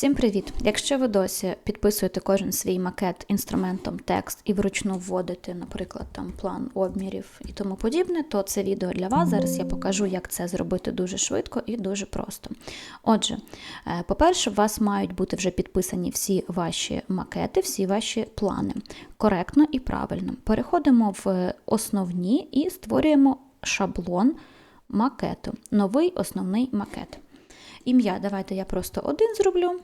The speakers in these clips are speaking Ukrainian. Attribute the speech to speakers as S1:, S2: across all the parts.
S1: Всім привіт! Якщо ви досі підписуєте кожен свій макет інструментом текст і вручну вводите, наприклад, там план обмірів і тому подібне, то це відео для вас. Зараз я покажу, як це зробити дуже швидко і дуже просто. Отже, е, по-перше, у вас мають бути вже підписані всі ваші макети, всі ваші плани коректно і правильно. Переходимо в основні і створюємо шаблон макету, новий основний макет. Ім'я, давайте я просто один зроблю.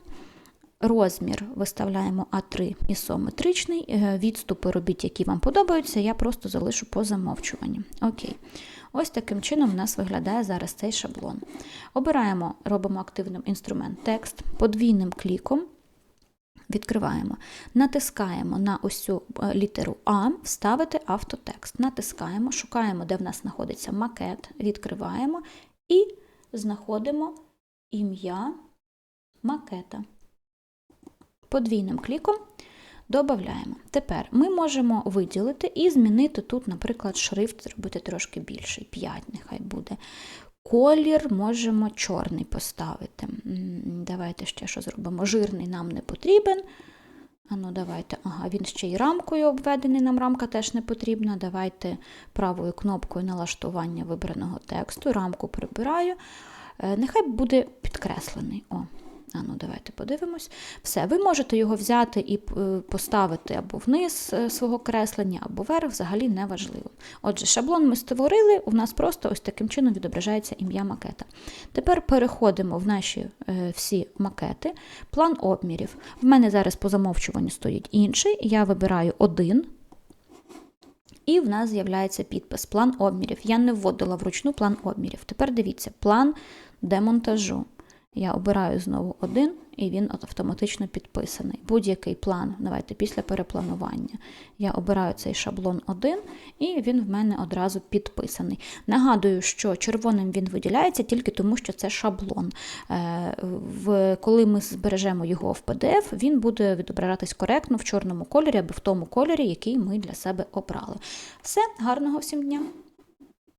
S1: Розмір виставляємо А3 ісометричний. Е, Відступи робіть, які вам подобаються, я просто залишу по замовчуванню. Окей. Ось таким чином у нас виглядає зараз цей шаблон. Обираємо, робимо активним інструмент текст, подвійним кліком. Відкриваємо, натискаємо на ось цю е, літеру А, вставити автотекст. Натискаємо, шукаємо, де в нас знаходиться макет, відкриваємо і знаходимо ім'я макета. Подвійним кліком додаємо. Тепер ми можемо виділити і змінити тут, наприклад, шрифт, зробити трошки більший, 5 нехай буде. Колір можемо чорний поставити. Давайте ще що зробимо. Жирний нам не потрібен. А ну, давайте, ага, він ще й рамкою обведений, нам рамка теж не потрібна. Давайте правою кнопкою налаштування вибраного тексту, рамку прибираю. Е, Нехай буде підкреслений. О, а ну давайте подивимось. Все, ви можете його взяти і е, поставити або вниз е, свого креслення, або вверх, взагалі не важливо. Отже, шаблон ми створили, у нас просто ось таким чином відображається ім'я макета. Тепер переходимо в наші всі макети. План обмірів. В мене зараз по замовчуванню стоїть інший. Я вибираю один. І в нас з'являється підпис план обмірів. Я не вводила вручну план обмірів. Тепер дивіться, план демонтажу. Я обираю знову один, і він автоматично підписаний. Будь-який план, давайте після перепланування. Я обираю цей шаблон 1, і він в мене одразу підписаний. Нагадую, що червоним він виділяється тільки тому, що це шаблон. Е, коли ми збережемо його в PDF, він буде відображатись коректно в чорному кольорі або в тому кольорі, який ми для себе обрали. Все, гарного всім дня!